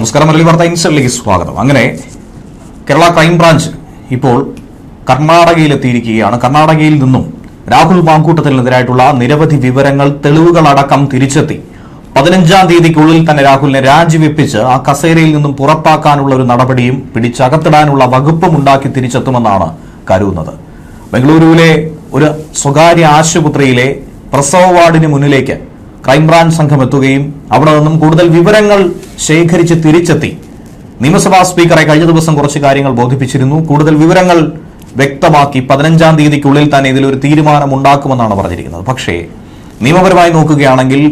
നമസ്കാരം മലയാളി വാർത്ത ഇൻസലിലേക്ക് സ്വാഗതം. അങ്ങനെ കേരള ക്രൈംബ്രാഞ്ച് ഇപ്പോൾ കർണാടകയിലെത്തിയിരിക്കുകയാണ്. കർണാടകയിൽ നിന്നും രാഹുൽ മാങ്കൂട്ടത്തിനെതിരായിട്ടുള്ള നിരവധി വിവരങ്ങൾ തെളിവുകളടക്കം തിരിച്ചെത്തി. പതിനഞ്ചാം തീയതിക്കുള്ളിൽ തന്നെ രാഹുലിനെ രാജിവെപ്പിച്ച് ആ കസേരയിൽ നിന്നും പുറത്താക്കാനുള്ള ഒരു നടപടിയും പിടിച്ചകത്തിടാനുള്ള വകുപ്പും ഉണ്ടാക്കി തിരിച്ചെത്തുമെന്നാണ് കരുതുന്നത്. ബംഗളൂരുവിലെ ഒരു സ്വകാര്യ ആശുപത്രിയിലെ പ്രസവ വാർഡിന് മുന്നിലേക്ക് ക്രൈംബ്രാഞ്ച് സംഘം എത്തുകയും അവിടെ നിന്നും കൂടുതൽ വിവരങ്ങൾ ശേഖരിച്ച് തിരിച്ചെത്തി. നിയമസഭാ സ്പീക്കറെ കഴിഞ്ഞ ദിവസം കുറച്ച് കാര്യങ്ങൾ ബോധിപ്പിച്ചിരുന്നു. കൂടുതൽ വിവരങ്ങൾ വ്യക്തമാക്കി പതിനഞ്ചാം തീയതിക്കുള്ളിൽ തന്നെ ഇതിലൊരു തീരുമാനം ഉണ്ടാക്കുമെന്നാണ് പറഞ്ഞിരിക്കുന്നത്. പക്ഷേ നിയമപരമായി നോക്കുകയാണെങ്കിൽ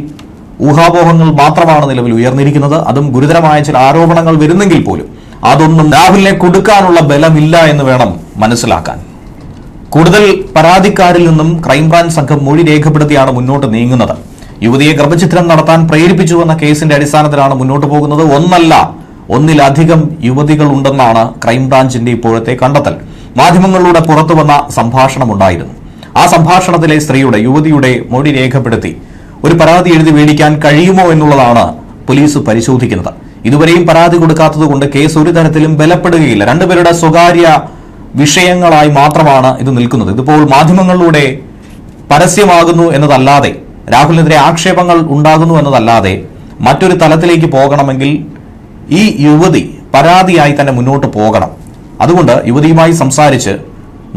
ഊഹാപോഹങ്ങൾ മാത്രമാണ് നിലവിൽ ഉയർന്നിരിക്കുന്നത്. അതും ഗുരുതരമായ ചില ആരോപണങ്ങൾ വരുന്നെങ്കിൽ പോലും അതൊന്നും രാഹുലിനെ കൊടുക്കാനുള്ള ബലമില്ല എന്ന് വേണം മനസ്സിലാക്കാൻ. കൂടുതൽ പരാതിക്കാരിൽ നിന്നും ക്രൈംബ്രാഞ്ച് സംഘം മൊഴി രേഖപ്പെടുത്തിയാണ് മുന്നോട്ട് നീങ്ങുന്നത്. യുവതിയെ ഗർഭചിത്രം നടത്താൻ പ്രേരിപ്പിച്ചുവെന്ന കേസിന്റെ അടിസ്ഥാനത്തിലാണ് മുന്നോട്ട് പോകുന്നത്. ഒന്നല്ല ഒന്നിലധികം യുവതികൾ ഉണ്ടെന്നാണ് ക്രൈംബ്രാഞ്ചിന്റെ ഇപ്പോഴത്തെ കണ്ടെത്തൽ. മാധ്യമങ്ങളിലൂടെ പുറത്തുവന്ന സംഭാഷണമുണ്ടായിരുന്നു. ആ സംഭാഷണത്തിലെ സ്ത്രീയുടെ യുവതിയുടെ മൊഴി രേഖപ്പെടുത്തി ഒരു പരാതി എഴുതി മേടിക്കാൻ കഴിയുമോ എന്നുള്ളതാണ് പോലീസ് പരിശോധിക്കുന്നത്. ഇതുവരെയും പരാതി കൊടുക്കാത്തതുകൊണ്ട് കേസ് ഒരു തരത്തിലും ബലപ്പെടുകയില്ല. രണ്ടുപേരുടെ സ്വകാര്യ വിഷയങ്ങളായി മാത്രമാണ് ഇത് നിൽക്കുന്നത്. ഇതിപ്പോൾ മാധ്യമങ്ങളിലൂടെ പരസ്യമാകുന്നു എന്നതല്ലാതെ രാഹുലിനെതിരെ ആക്ഷേപങ്ങൾ ഉണ്ടാകുന്നു എന്നതല്ലാതെ മറ്റൊരു തലത്തിലേക്ക് പോകണമെങ്കിൽ ഈ യുവതി പരാതിയായി തന്നെ മുന്നോട്ട് പോകണം. അതുകൊണ്ട് യുവതിയുമായി സംസാരിച്ച്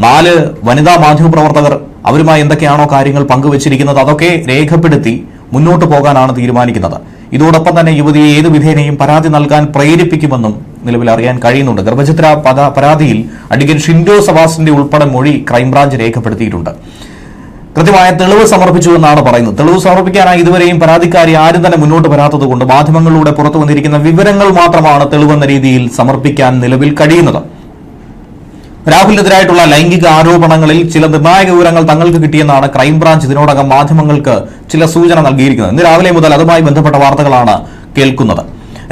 നാല് വനിതാ മാധ്യമപ്രവർത്തകർ അവരുമായി എന്തൊക്കെയാണോ കാര്യങ്ങൾ പങ്കുവച്ചിരിക്കുന്നത് അതൊക്കെ രേഖപ്പെടുത്തി മുന്നോട്ട് പോകാനാണ് തീരുമാനിക്കുന്നത്. ഇതോടൊപ്പം തന്നെ യുവതിയെ ഏത് വിധേനയും പരാതി നൽകാൻ പ്രേരിപ്പിക്കുമെന്നും നിലവിൽ അറിയാൻ കഴിയുന്നുണ്ട്. ഗർഭചിത്ര പരാതിയിൽ അഡ്വക്കേറ്റ് ഷിൻഡോ സവാസിന്റെ ഉൾപ്പെടെ മൊഴി ക്രൈംബ്രാഞ്ച് രേഖപ്പെടുത്തിയിട്ടുണ്ട്. കൃത്യമായ തെളിവ് സമർപ്പിച്ചു എന്നാണ് പറയുന്നത്. തെളിവ് സമർപ്പിക്കാനായി ഇതുവരെയും പരാതിക്കാരി ആരും തന്നെ മുന്നോട്ട് വരാത്തത് കൊണ്ട് മാധ്യമങ്ങളിലൂടെ പുറത്തു വന്നിരിക്കുന്ന വിവരങ്ങൾ മാത്രമാണ് തെളിവെന്ന രീതിയിൽ സമർപ്പിക്കാൻ നിലവിൽ കഴിയുന്നത്. രാഹുലിനെതിരായിട്ടുള്ള ലൈംഗിക ആരോപണങ്ങളിൽ ചില നിർണായക വിവരങ്ങൾ തങ്ങൾക്ക് കിട്ടിയെന്നാണ് ക്രൈംബ്രാഞ്ച് ഇതിനോടകം മാധ്യമങ്ങൾക്ക് ചില സൂചന നൽകിയിരിക്കുന്നത്. ഇന്ന് രാവിലെ മുതൽ അതുമായി ബന്ധപ്പെട്ട വാർത്തകളാണ് കേൾക്കുന്നത്.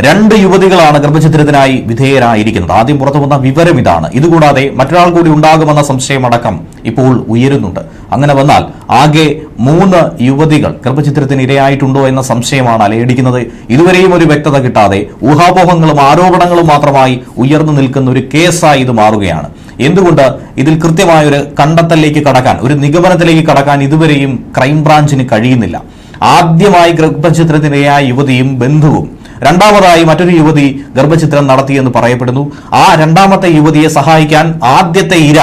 രണ്ട് യുവതികളാണ് ഗർഭചിത്രത്തിനായി വിധേയരായിരിക്കുന്നത്. ആദ്യം പുറത്തു വന്ന വിവരം ഇതാണ്. ഇതുകൂടാതെ മറ്റൊരാൾ കൂടി ഉണ്ടാകുമെന്ന സംശയമടക്കം ഇപ്പോൾ ഉയരുന്നുണ്ട്. അങ്ങനെ വന്നാൽ ആകെ മൂന്ന് യുവതികൾ ഗർഭചിത്രത്തിന് ഇരയായിട്ടുണ്ടോ എന്ന സംശയമാണ് അലയടിക്കുന്നത്. ഇതുവരെയും ഒരു വ്യക്തത കിട്ടാതെ ഊഹാപോഹങ്ങളും ആരോപണങ്ങളും മാത്രമായി ഉയർന്നു നിൽക്കുന്ന ഒരു കേസായി ഇത് മാറുകയാണ്. എന്തുകൊണ്ട് ഇതിൽ കൃത്യമായ ഒരു കണ്ടെത്തലിലേക്ക് കടക്കാൻ ഒരു നിഗമനത്തിലേക്ക് കടക്കാൻ ഇതുവരെയും ക്രൈംബ്രാഞ്ചിന് കഴിയുന്നില്ല. ആദ്യമായി ഗർഭചിത്രത്തിനിരയായ യുവതിയും ബന്ധുവും രണ്ടാമതായി മറ്റൊരു യുവതി ഗർഭചിത്രം നടത്തിയെന്ന് പറയപ്പെടുന്നു. ആ രണ്ടാമത്തെ യുവതിയെ സഹായിക്കാൻ ആദ്യത്തെ ഇര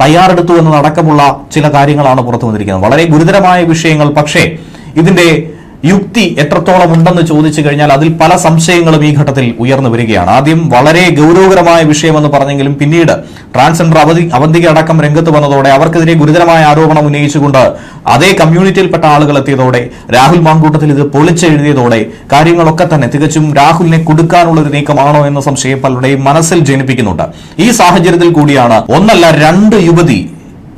തയ്യാറെടുത്തു എന്നതടക്കമുള്ള ചില കാര്യങ്ങളാണ് പുറത്തു വന്നിരിക്കുന്നത്. വളരെ ഗുരുതരമായ വിഷയങ്ങൾ. പക്ഷേ ഇതിന്റെ യുക്തി എത്രത്തോളം ഉണ്ടെന്ന് ചോദിച്ചു കഴിഞ്ഞാൽ അതിൽ പല സംശയങ്ങളും ഈ ഘട്ടത്തിൽ ഉയർന്നു വരികയാണ്. ആദ്യം വളരെ ഗൗരവകരമായ വിഷയമെന്ന് പറഞ്ഞെങ്കിലും പിന്നീട് ട്രാൻസ്ജെൻഡർ അവധി അവന്തിക അടക്കം രംഗത്ത് വന്നതോടെ അവർക്കെതിരെ ഗുരുതരമായ ആരോപണം ഉന്നയിച്ചുകൊണ്ട് അതേ കമ്മ്യൂണിറ്റിയിൽപ്പെട്ട ആളുകൾ എത്തിയതോടെ രാഹുൽ മാങ്കൂട്ടത്തിൽ ഇത് പൊളിച്ചെഴുതിയതോടെ കാര്യങ്ങളൊക്കെ തന്നെ തികച്ചും രാഹുലിനെ കൊടുക്കാനുള്ള ഒരു നീക്കമാണോ എന്ന സംശയം പലരുടെയും മനസ്സിൽ ജനിപ്പിക്കുന്നുണ്ട്. ഈ സാഹചര്യത്തിൽ കൂടിയാണ് ഒന്നല്ല രണ്ട് യുവതി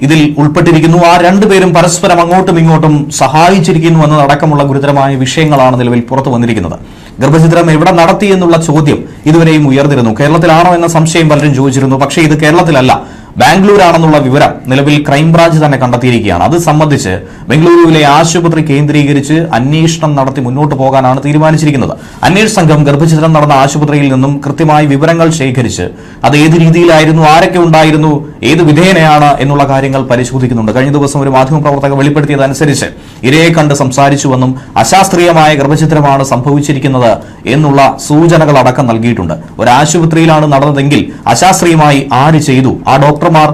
ഇതിൽ ഉൾപ്പെട്ടിരിക്കുന്നു. ആ രണ്ടുപേരും പരസ്പരം അങ്ങോട്ടും ഇങ്ങോട്ടും സഹായിച്ചിരിക്കുന്നു എന്നതടക്കമുള്ള ഗുരുതരമായ വിഷയങ്ങളാണ് നിലവിൽ പുറത്തു വന്നിരിക്കുന്നത്. ഗർഭചിത്രം എവിടെ നടത്തി എന്നുള്ള ചോദ്യം ഇതുവരെയും ഉയർന്നിരുന്നു. കേരളത്തിലാണോ എന്ന സംശയം പലരും ചോദിച്ചിരുന്നു. പക്ഷേ ഇത് കേരളത്തിലല്ല. ബാംഗ്ലൂരാണെന്നുള്ള വിവരം നിലവിൽ ക്രൈംബ്രാഞ്ച് തന്നെ കണ്ടെത്തിയിരിക്കുകയാണ്. അത് സംബന്ധിച്ച് ബംഗളൂരുവിലെ ആശുപത്രി കേന്ദ്രീകരിച്ച് അന്വേഷണം നടത്തി മുന്നോട്ട് പോകാനാണ് തീരുമാനിച്ചിരിക്കുന്നത്. അന്വേഷണ സംഘം ഗർഭചിത്രം നടന്ന ആശുപത്രിയിൽ നിന്നും കൃത്യമായി വിവരങ്ങൾ ശേഖരിച്ച് അത് ഏത് രീതിയിലായിരുന്നു ആരൊക്കെ ഉണ്ടായിരുന്നു ഏത് വിധേയനയാണ് എന്നുള്ള കാര്യങ്ങൾ പരിശോധിക്കുന്നുണ്ട്. കഴിഞ്ഞ ദിവസം ഒരു മാധ്യമപ്രവർത്തക വെളിപ്പെടുത്തിയതനുസരിച്ച് ഇരയെ കണ്ട് സംസാരിച്ചുവെന്നും അശാസ്ത്രീയമായ ഗർഭചിത്രമാണ് സംഭവിച്ചിരിക്കുന്നത് എന്നുള്ള സൂചനകൾ അടക്കം നൽകിയിട്ടുണ്ട്. ഒരു ആശുപത്രിയിലാണ് നടന്നതെങ്കിൽ അശാസ്ത്രീയമായി ആര് ചെയ്തു ആ ഡോക്ടർമാർ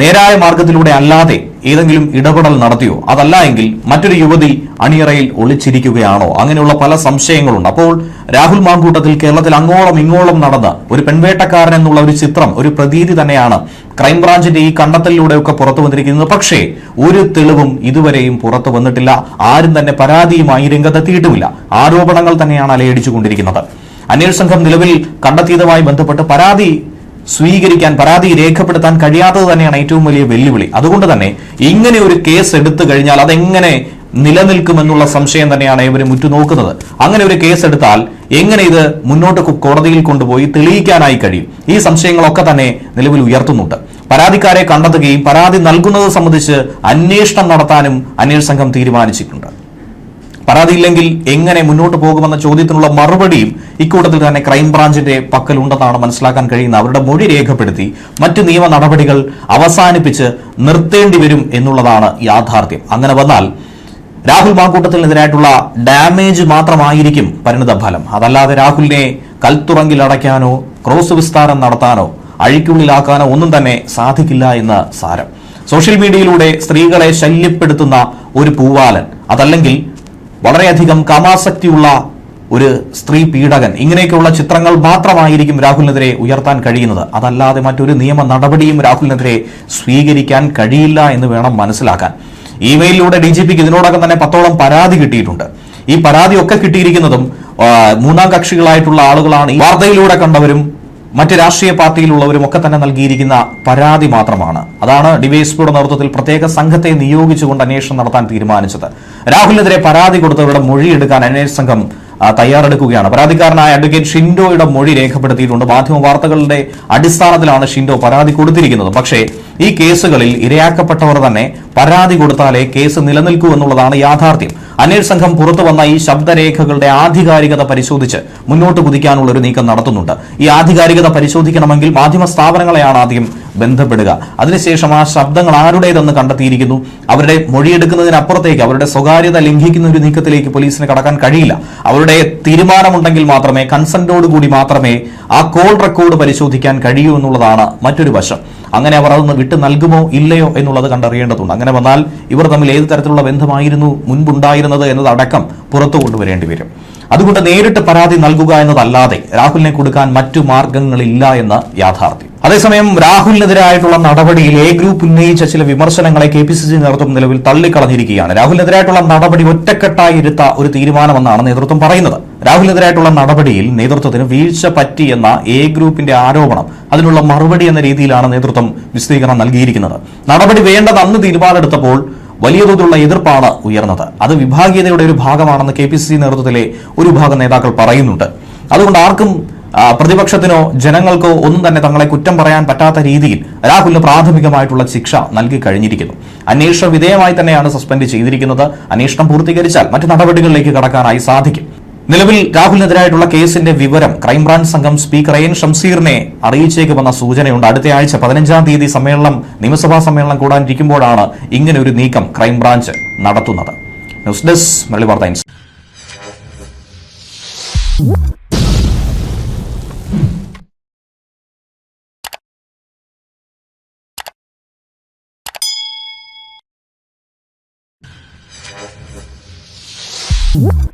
നേരായ മാർഗത്തിലൂടെ അല്ലാതെ ഏതെങ്കിലും ഇടപെടൽ നടത്തിയോ? അതല്ല എങ്കിൽ മറ്റൊരു യുവതി അണിയറയിൽ ഒളിച്ചിരിക്കുകയാണോ? അങ്ങനെയുള്ള പല സംശയങ്ങളുണ്ട്. അപ്പോൾ രാഹുൽ മാങ്കൂട്ടത്തിൽ കേരളത്തിൽ അങ്ങോളം ഇങ്ങോളം നടന്ന ഒരു പെൺവേട്ടക്കാരൻ എന്നുള്ള ഒരു ചിത്രം ഒരു പ്രതീതി തന്നെയാണ് ക്രൈംബ്രാഞ്ചിന്റെ ഈ കണ്ടെത്തലിലൂടെയൊക്കെ പുറത്തു വന്നിരിക്കുന്നത്. പക്ഷേ ഒരു തെളിവും ഇതുവരെയും പുറത്തു വന്നിട്ടില്ല. ആരും തന്നെ പരാതിയുമായി രംഗത്തെത്തിയിട്ടുമില്ല. ആരോപണങ്ങൾ തന്നെയാണ് അലയടിച്ചുകൊണ്ടിരിക്കുന്നത്. അന്വേഷണ സംഘം നിലവിൽ കണ്ടെത്തിയതുമായി ബന്ധപ്പെട്ട് പരാതി സ്വീകരിക്കാൻ പരാതി രേഖപ്പെടുത്താൻ കഴിയാത്തത് തന്നെയാണ് ഏറ്റവും വലിയ വെല്ലുവിളി. അതുകൊണ്ട് തന്നെ ഇങ്ങനെ ഒരു കേസ് എടുത്തു കഴിഞ്ഞാൽ അതെങ്ങനെ നിലനിൽക്കുമെന്നുള്ള സംശയം തന്നെയാണ് ഇവർ മുറ്റുനോക്കുന്നത്. അങ്ങനെ ഒരു കേസ് എടുത്താൽ എങ്ങനെ ഇത് മുന്നോട്ട് കോടതിയിൽ കൊണ്ടുപോയി തെളിയിക്കാനായി കഴിയും? ഈ സംശയങ്ങളൊക്കെ തന്നെ നിലവിൽ ഉയർത്തുന്നുണ്ട്. പരാതിക്കാരെ കണ്ടെത്തുകയും പരാതി നൽകുന്നത് സംബന്ധിച്ച് അന്വേഷണം നടത്താനും അന്വേഷണ സംഘം തീരുമാനിച്ചിട്ടുണ്ട്. പരാതിയില്ലെങ്കിൽ എങ്ങനെ മുന്നോട്ട് പോകുമെന്ന ചോദ്യത്തിനുള്ള മറുപടിയും ഇക്കൂട്ടത്തിൽ തന്നെ ക്രൈംബ്രാഞ്ചിന്റെ പക്കലുണ്ടെന്നാണ് മനസ്സിലാക്കാൻ കഴിയുന്ന അവരുടെ മൊഴി രേഖപ്പെടുത്തി മറ്റ് നിയമ നടപടികൾ അവസാനിപ്പിച്ച് നിർത്തേണ്ടി വരും എന്നുള്ളതാണ് യാഥാർത്ഥ്യം. അങ്ങനെ വന്നാൽ രാഹുൽ മാങ്കൂട്ടത്തിനെതിരായിട്ടുള്ള ഡാമേജ് മാത്രമായിരിക്കും പരിണിത ഫലം. അതല്ലാതെ രാഹുലിനെ കൽത്തുറങ്കിൽ അടയ്ക്കാനോ ക്രോസ് വിസ്താരം നടത്താനോ അഴിക്കുള്ളിലാക്കാനോ ഒന്നും തന്നെ സാധിക്കില്ല എന്ന് സാരം. സോഷ്യൽ മീഡിയയിലൂടെ സ്ത്രീകളെ ശല്യപ്പെടുത്തുന്ന ഒരു പൂവാലൻ. അതല്ലെങ്കിൽ വളരെയധികം കാമാസക്തിയുള്ള ഒരു സ്ത്രീ പീഡകൻ. ഇങ്ങനെയൊക്കെയുള്ള ചിത്രങ്ങൾ മാത്രമായിരിക്കും രാഹുലിനെതിരെ ഉയർത്താൻ കഴിയുന്നത്. അതല്ലാതെ മറ്റൊരു നിയമ നടപടിയും രാഹുലിനെതിരെ സ്വീകരിക്കാൻ കഴിയില്ല എന്ന് വേണം മനസ്സിലാക്കാൻ. ഇമെയിലിലൂടെ ഡി ജി പിക്ക് ഇതിനോടകം തന്നെ പത്തോളം പരാതി കിട്ടിയിട്ടുണ്ട്. ഈ പരാതി ഒക്കെ കിട്ടിയിരിക്കുന്നതും മൂന്നാം കക്ഷികളായിട്ടുള്ള ആളുകളാണ് ഈ വാർത്തയിലൂടെ കണ്ടവരും മറ്റ് രാഷ്ട്രീയ പാർട്ടിയിലുള്ളവരും ഒക്കെ തന്നെ നൽകിയിരിക്കുന്ന പരാതി മാത്രമാണ്. അതാണ് ഡിവൈഎസ്പിയുടെ നേതൃത്വത്തിൽ പ്രത്യേക സംഘത്തെ നിയോഗിച്ചുകൊണ്ട് അന്വേഷണം നടത്താൻ തീരുമാനിച്ചത്. രാഹുലിനെതിരെ പരാതി കൊടുത്തവരുടെ മൊഴി എടുക്കാൻ അന്വേഷണ സംഘം തയ്യാറെടുക്കുകയാണ്. പരാതിക്കാരനായ അഡ്വക്കേറ്റ് ഷിൻഡോയുടെ മൊഴി രേഖപ്പെടുത്തിയിട്ടുണ്ട്. മാധ്യമ വാർത്തകളുടെ അടിസ്ഥാനത്തിലാണ് ഷിൻഡോ പരാതി കൊടുത്തിരിക്കുന്നത്. പക്ഷേ ഈ കേസുകളിൽ ഇരയാക്കപ്പെട്ടവർ തന്നെ പരാതി കൊടുത്താലേ കേസ് നിലനിൽക്കൂ എന്നുള്ളതാണ് യാഥാർത്ഥ്യം. അന്വേഷണ സംഘം പുറത്തു വന്ന ഈ ശബ്ദരേഖകളുടെ ആധികാരികത പരിശോധിച്ച് മുന്നോട്ട് കുതിക്കാനുള്ള ഒരു നീക്കം നടത്തുന്നുണ്ട്. ഈ ആധികാരികത പരിശോധിക്കണമെങ്കിൽ മാധ്യമ സ്ഥാപനങ്ങളെയാണ് ആദ്യം ബന്ധപ്പെടുക. അതിനുശേഷം ആ ശബ്ദങ്ങൾ ആരുടേതെന്ന് കണ്ടെത്തിയിരിക്കുന്നു? അവരുടെ മൊഴിയെടുക്കുന്നതിനപ്പുറത്തേക്ക് അവരുടെ സ്വകാര്യത ലംഘിക്കുന്ന ഒരു നീക്കത്തിലേക്ക് പോലീസിന് കടക്കാൻ കഴിയില്ല. അവരുടെ തീരുമാനമുണ്ടെങ്കിൽ മാത്രമേ കൺസെന്റോട് കൂടി മാത്രമേ ആ കോൾ റെക്കോർഡ് പരിശോധിക്കാൻ കഴിയൂ എന്നുള്ളതാണ് മറ്റൊരു വശം. അങ്ങനെ അവർ അതൊന്ന് വിട്ടു നൽകുമോ ഇല്ലയോ എന്നുള്ളത് കണ്ടറിയേണ്ടതുണ്ട്. അങ്ങനെ വന്നാൽ ഇവർ തമ്മിൽ ഏത് തരത്തിലുള്ള ബന്ധമായിരുന്നു മുൻപുണ്ടായിരുന്നത് എന്നതടക്കം പുറത്തു കൊണ്ടുവരേണ്ടി വരും. അതുകൊണ്ട് നേരിട്ട് പരാതി നൽകുക എന്നതല്ലാതെ രാഹുലിനെ കൊടുക്കാൻ മറ്റു മാർഗങ്ങളില്ല എന്ന് യാഥാർത്ഥ്യം. അതേസമയം രാഹുലിനെതിരായിട്ടുള്ള നടപടിയിൽ എ ഗ്രൂപ്പ് ഉന്നയിച്ച ചില വിമർശനങ്ങളെ കെ പി സി സി നേതൃത്വം നിലവിൽ തള്ളിക്കളഞ്ഞിരിക്കുകയാണ്. രാഹുലിനെതിരായിട്ടുള്ള നടപടി ഒറ്റക്കെട്ടായി എടുത്ത ഒരു തീരുമാനമെന്നാണ് നേതൃത്വം പറയുന്നത്. രാഹുലിനെതിരായിട്ടുള്ള നടപടിയിൽ നേതൃത്വത്തിന് വീഴ്ച പറ്റിയെന്ന എ ഗ്രൂപ്പിന്റെ ആരോപണം അതിനുള്ള മറുപടി എന്ന രീതിയിലാണ് നേതൃത്വം വിശദീകരണം നൽകിയിരിക്കുന്നത്. നടപടി വേണ്ടത് അന്ന് തീരുമാനമെടുത്തപ്പോൾ വലിയ തോതിലുള്ള എതിർപ്പാണ് ഉയർന്നത്. അത് വിഭാഗീയതയുടെ ഒരു ഭാഗമാണെന്ന് കെ പി സി സി നേതൃത്വത്തിലെ ഒരു ഭാഗം നേതാക്കൾ പറയുന്നുണ്ട്. അതുകൊണ്ട് ആർക്കും പ്രതിപക്ഷത്തിനോ ജനങ്ങൾക്കോ ഒന്നും തന്നെ തങ്ങളെ കുറ്റം പറയാൻ പറ്റാത്ത രീതിയിൽ രാഹുലിന് പ്രാഥമികമായിട്ടുള്ള ശിക്ഷ നൽകി കഴിഞ്ഞിരിക്കുന്നു. അന്വേഷണ വിധേയമായി തന്നെയാണ് സസ്പെൻഡ് ചെയ്തിരിക്കുന്നത്. അന്വേഷണം പൂർത്തീകരിച്ചാൽ മറ്റു നടപടികളിലേക്ക് കടക്കാനായി സാധിക്കും. നിലവിൽ രാഹുലിനെതിരായിട്ടുള്ള കേസിന്റെ വിവരം ക്രൈംബ്രാഞ്ച് സംഘം സ്പീക്കർ എൻ ഷംസീറിനെ അറിയിച്ചേക്കുമെന്ന സൂചനയുണ്ട്. അടുത്ത ആഴ്ച പതിനഞ്ചാം തീയതി സമ്മേളനം നിയമസഭാ സമ്മേളനം കൂടാനിരിക്കുമ്പോഴാണ് ഇങ്ങനെ ഒരു നീക്കം ക്രൈംബ്രാഞ്ച് നടത്തുന്നത്. ന്യൂസ് ഡെസ്ക് മുരളി വാർത്ത Whoop.